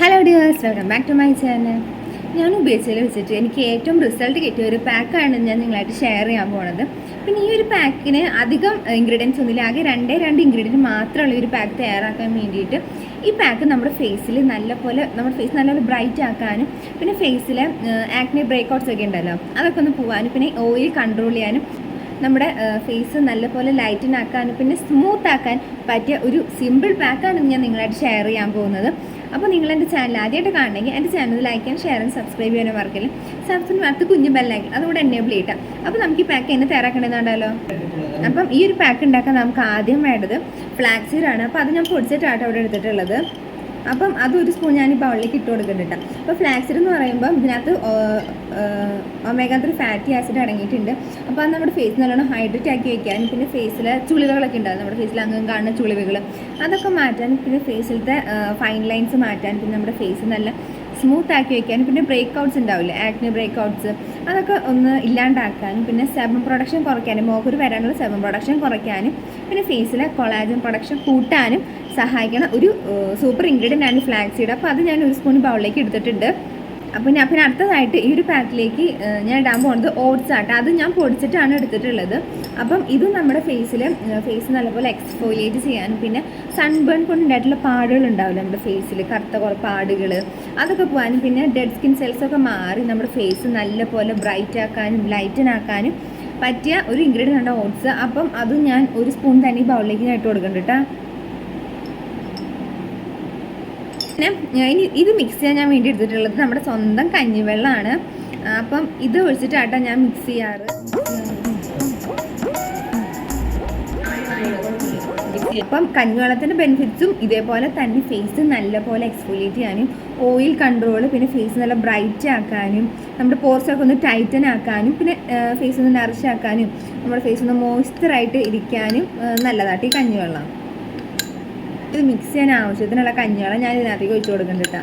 Hello dears welcome back to my channel ഞാൻ ഉപയോഗിച്ചതിൽ വെച്ചിട്ട് എനിക്ക് ഏറ്റവും റിസൾട്ട് കിട്ടിയ ഒരു പാക്കാണ് ഞാൻ നിങ്ങളായിട്ട് ഷെയർ ചെയ്യാൻ പോണത്. പിന്നെ ഈ ഒരു പാക്കിന് അധികം ഇൻഗ്രീഡിയൻസ് ഒന്നുമില്ല. ആകെ രണ്ടേ രണ്ട് ഇൻഗ്രീഡിയന്റ് മാത്രമുള്ള ഒരു പാക്ക് തയ്യാറാക്കാൻ വേണ്ടിയിട്ട് ഈ പാക്ക് നമ്മുടെ ഫേസിൽ നല്ലപോലെ നമ്മുടെ ഫേസ് നല്ലപോലെ ബ്രൈറ്റ് ആക്കാനും പിന്നെ ഫേസിലെ ആക്നെ ബ്രേക്കൗട്ട്സ് ഒക്കെ ഉണ്ടല്ലോ അതൊക്കെ ഒന്ന് പോകാനും പിന്നെ ഓയിൽ കൺട്രോൾ ചെയ്യാനും നമ്മുടെ ഫേസ് നല്ലപോലെ ലൈറ്റൻ ആക്കാനും പിന്നെ സ്മൂത്ത് ആക്കാൻ പറ്റിയ ഒരു സിമ്പിൾ പാക്കാണ് ഞാൻ നിങ്ങളായിട്ട് ഷെയർ ചെയ്യാൻ പോകുന്നത്. അപ്പോൾ നിങ്ങൾ എന്റെ ചാനൽ ആദ്യമായിട്ട് കാണണമെങ്കിൽ എന്റെ ചാനൽ ലൈക്ക് ചെയ്യാൻ ഷെയർ ആൻഡ് സബ്സ്ക്രൈബ് ചെയ്യാനും മറക്കില്ല. സബ്സ്ക്രൈബ് അടുത്ത് കുഞ്ഞു ബെല്ലൈക്കൻ അതുകൂടെ എനേബിൾ ചെയ്യട്ടെ. അപ്പോൾ നമുക്ക് ഈ പാക്ക് എന്നെ തയ്യാറാക്കണമെന്നുണ്ടല്ലോ? അപ്പം ഈ ഒരു പാക്ക് ഉണ്ടാക്കാൻ നമുക്ക് ആദ്യം വേണ്ടത് ഫ്ലാക്സീഡാണ് അപ്പോൾ അത് ഞാൻ പൊടിച്ചിട്ടാട്ടോ അവിടെ എടുത്തിട്ടുള്ളത്. അപ്പം അതൊരു സ്പൂൺ ഞാൻ ഈ ബൗളിലേക്ക് ഇട്ട് കൊടുക്കുന്നുണ്ട് കേട്ടോ അപ്പോൾ ഫ്ലാക്സിഡ് എന്ന് പറയുമ്പോൾ ഇതിനകത്ത് ഒമേഗ ത്രീ ഫാറ്റി ആസിഡ് അടങ്ങിയിട്ടുണ്ട്. അപ്പോൾ അത് നമ്മുടെ ഫേസ് നല്ലോണം ഹൈഡ്രേറ്റ് ആക്കി വയ്ക്കാനും പിന്നെ ഫേസിൽ ചുളിവുകളൊക്കെ ഉണ്ടാകും നമ്മുടെ ഫേസിൽ അങ്ങും കാണുന്ന ചുളിവുകൾ അതൊക്കെ മാറ്റാനും പിന്നെ ഫേസിലത്തെ ഫൈൻ ലൈൻസ് മാറ്റാനും പിന്നെ നമ്മുടെ ഫേസ് നല്ല സ്മൂത്ത് ആക്കി വെക്കാനും പിന്നെ ബ്രേക്ക് ഔട്ട്സ് ഉണ്ടാവില്ലേ? ആക്നെ ബ്രേക്ക് ഔട്ട്സ് അതൊക്കെ ഒന്ന് ഇല്ലാണ്ടാക്കാനും പിന്നെ സെബം പ്രൊഡക്ഷൻ കുറയ്ക്കാനും മോഹര് വരാനുള്ള സെബം പ്രൊഡക്ഷൻ കുറയ്ക്കാനും പിന്നെ ഫേസിലെ കൊളാജൻ പ്രൊഡക്ഷൻ കൂട്ടാനും സഹായിക്കുന്ന ഒരു സൂപ്പർ ഇൻഗ്രീഡിയന്റ് ആണ് ഫ്ലാക്സ് സീഡ് അപ്പോൾ അത് ഞാൻ ഒരു സ്പൂൺ ബൗളിലേക്ക് എടുത്തിട്ടുണ്ട്. അപ്പോൾ ഞാൻ പിന്നെ അടുത്തതായിട്ട് ഈ ഒരു പാക്കിലേക്ക് ഞാൻ ഇടാൻ പോകുന്നത് ഓട്സ് ആട്ടോ. അത് ഞാൻ പൊടിച്ചിട്ടാണ് എടുത്തിട്ടുള്ളത്. അപ്പം ഇത് നമ്മുടെ ഫേസിൽ ഫേസ് നല്ലപോലെ എക്സ്ഫോലിയേറ്റ് ചെയ്യാനും പിന്നെ സൺബേൺ കൊണ്ടുണ്ടായിട്ടുള്ള പാടുകൾ ഉണ്ടാവില്ല നമ്മുടെ ഫേസിൽ കറുത്ത കുറേ പാടുകൾ അതൊക്കെ പോകാനും പിന്നെ ഡെഡ് സ്കിൻ സെൽസൊക്കെ മാറി നമ്മുടെ ഫേസ് നല്ലപോലെ ബ്രൈറ്റ് ആക്കാനും ലൈറ്റൻ ആക്കാനും പറ്റിയ ഒരു ഇൻഗ്രീഡിയന്റ് ആണ് ഓട്സ് അപ്പം അത് ഞാൻ ഒരു സ്പൂൺ തന്നെ ബൗളിലേക്ക് ഞാൻ ഇട്ട് കൊടുക്കുന്നുണ്ട് പിന്നെ ഇനി ഇത് മിക്സ് ചെയ്യാൻ ഞാൻ വേണ്ടി എടുത്തിട്ടുള്ളത് നമ്മുടെ സ്വന്തം കഞ്ഞിവെള്ളമാണ്. അപ്പം ഇത് ഒഴിച്ചിട്ടാട്ടോ ഞാൻ മിക്സ് ചെയ്യാറ്. അപ്പം കഞ്ഞിവെള്ളത്തിന്റെ ബെനിഫിറ്റ്സും ഇതേപോലെ തന്നെ ഫേസ് നല്ലപോലെ എക്സ്ഫോലിയേറ്റ് ചെയ്യാനും ഓയിൽ കൺട്രോൾ പിന്നെ ഫേസ് നല്ല ബ്രൈറ്റ് ആക്കാനും നമ്മുടെ പോർസൊക്കെ ഒന്ന് ടൈറ്റൻ ആക്കാനും പിന്നെ ഫേസ് ഒന്ന് നറിഷ് ആക്കാനും നമ്മുടെ ഫേസ് ഒന്ന് മോയ്സ്ചറായിട്ട് ഇരിക്കാനും നല്ലതായിട്ട് ഈ കഞ്ഞിവെള്ളം. ഇത് മിക്സ് ചെയ്യാൻ ആവശ്യത്തിനുള്ള കഞ്ഞിവെള്ളം ഞാൻ ഇതിനകത്തേക്ക് ഒഴിച്ചു കൊടുക്കുന്നുണ്ട് കേട്ടോ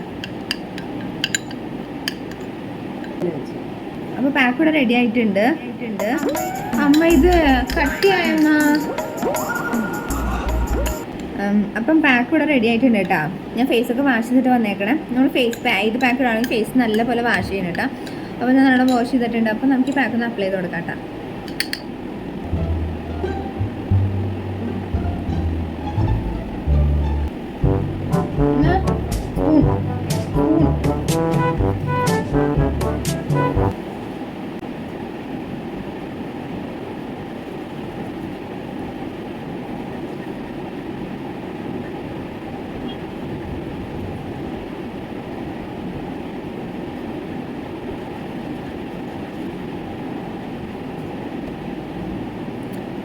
അപ്പോൾ പാക്ക് റെഡി ആയിട്ടുണ്ട്. അമ്മ ഇത് കട്ടിയായെന്നാ അപ്പം പാക്ക് ഇവിടെ റെഡി ആയിട്ടുണ്ട് കേട്ടോ. ഞാൻ ഫേസ് ഒക്കെ വാഷ് ചെയ്തിട്ട് വന്നേക്കണേ. നമ്മൾ ഫേസ് ഇത് പാക്ക് ഇടുകയാണെങ്കിൽ ഫേസ് നല്ലപോലെ വാഷ് ചെയ്യണം കേട്ടോ. അപ്പോൾ ഞാൻ നല്ലോണം വാഷ് ചെയ്തിട്ടുണ്ട്. അപ്പം നമുക്ക് ഈ പാക്ക് ഒന്ന് അപ്ലൈ ചെയ്ത് കൊടുക്കാം കേട്ടോ.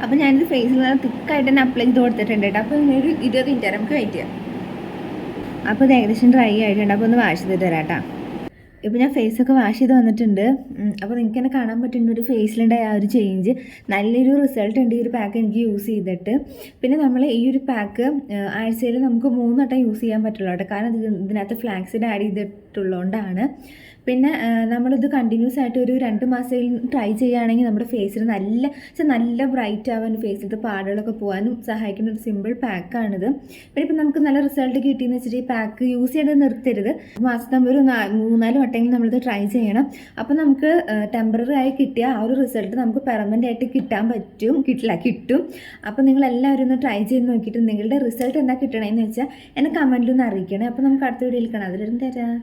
അപ്പോൾ ഞാനിത് ഫേസിൽ നല്ല തിക്കായിട്ട് തന്നെ അപ്ലൈ ചെയ്ത് കൊടുത്തിട്ടുണ്ട് കേട്ടോ അപ്പോൾ ഒരു ഇരുപത് മിനിറ്റ് നമുക്ക് വെയിറ്റ് ചെയ്യാം. അപ്പോൾ ഇത് ഏകദേശം ഡ്രൈ ആയിട്ടുണ്ട്. അപ്പോൾ ഒന്ന് വാഷ് ചെയ്ത് തരാം കേട്ടോ ഇപ്പോൾ ഞാൻ ഫേസൊക്കെ വാഷ് ചെയ്ത് വന്നിട്ടുണ്ട്. അപ്പോൾ നിങ്ങൾക്ക് തന്നെ കാണാൻ പറ്റുന്ന ഒരു ഫേസിലുണ്ടായ ആ ഒരു ചേഞ്ച് നല്ലൊരു റിസൾട്ട് ഉണ്ട് ഈ ഒരു പാക്ക് എനിക്ക് യൂസ് ചെയ്തിട്ട്. പിന്നെ നമ്മൾ ഈ ഒരു പാക്ക് ആഴ്ചയിൽ നമുക്ക് മൂന്ന് വട്ടം യൂസ് ചെയ്യാൻ പറ്റുള്ളൂ കേട്ടോ. കാരണം ഇത് ഇതിനകത്ത് ഫ്ലാക്സിഡ് ആഡ് ചെയ്തിട്ടുള്ളതുകൊണ്ടാണ് പിന്നെ നമ്മളിത് കണ്ടിന്യൂസ് ആയിട്ട് ഒരു രണ്ട് മാസത്തിൽ ട്രൈ ചെയ്യുകയാണെങ്കിൽ നമ്മുടെ ഫേസിൽ നല്ല നല്ല ബ്രൈറ്റ് ആവാനും ഫേസിലത്തെ പാടുകളൊക്കെ പോകാനും സഹായിക്കുന്ന ഒരു സിമ്പിൾ പാക്കാണിത് പിന്നെ ഇപ്പം നമുക്ക് നല്ല റിസൾട്ട് കിട്ടിയെന്ന് വെച്ചിട്ട് ഈ പാക്ക് യൂസ് ചെയ്ത് നിർത്തരുത്. മാസം ഒരു മൂന്നാൽ വട്ടമെങ്കിലും നമ്മളിത് ട്രൈ ചെയ്യണം. അപ്പോൾ നമുക്ക് ടെമ്പററി ആയി കിട്ടിയ ആ ഒരു റിസൾട്ട് നമുക്ക് പെർമനന്റ് ആയിട്ട് കിട്ടാൻ പറ്റും. കിട്ടില്ല കിട്ടും. അപ്പോൾ നിങ്ങൾ എല്ലാവരും ഒന്ന് ട്രൈ ചെയ്ത് നോക്കിയിട്ട് നിങ്ങളുടെ റിസൾട്ട് എന്താ കിട്ടണമെന്ന് വെച്ചാൽ എന്നെ കമന്റിൽ ഒന്ന് അറിയിക്കണേ. അപ്പോൾ നമുക്ക് അടുത്ത വീഡിയോയിൽ കാണാം. അതിലൊരു തരാം.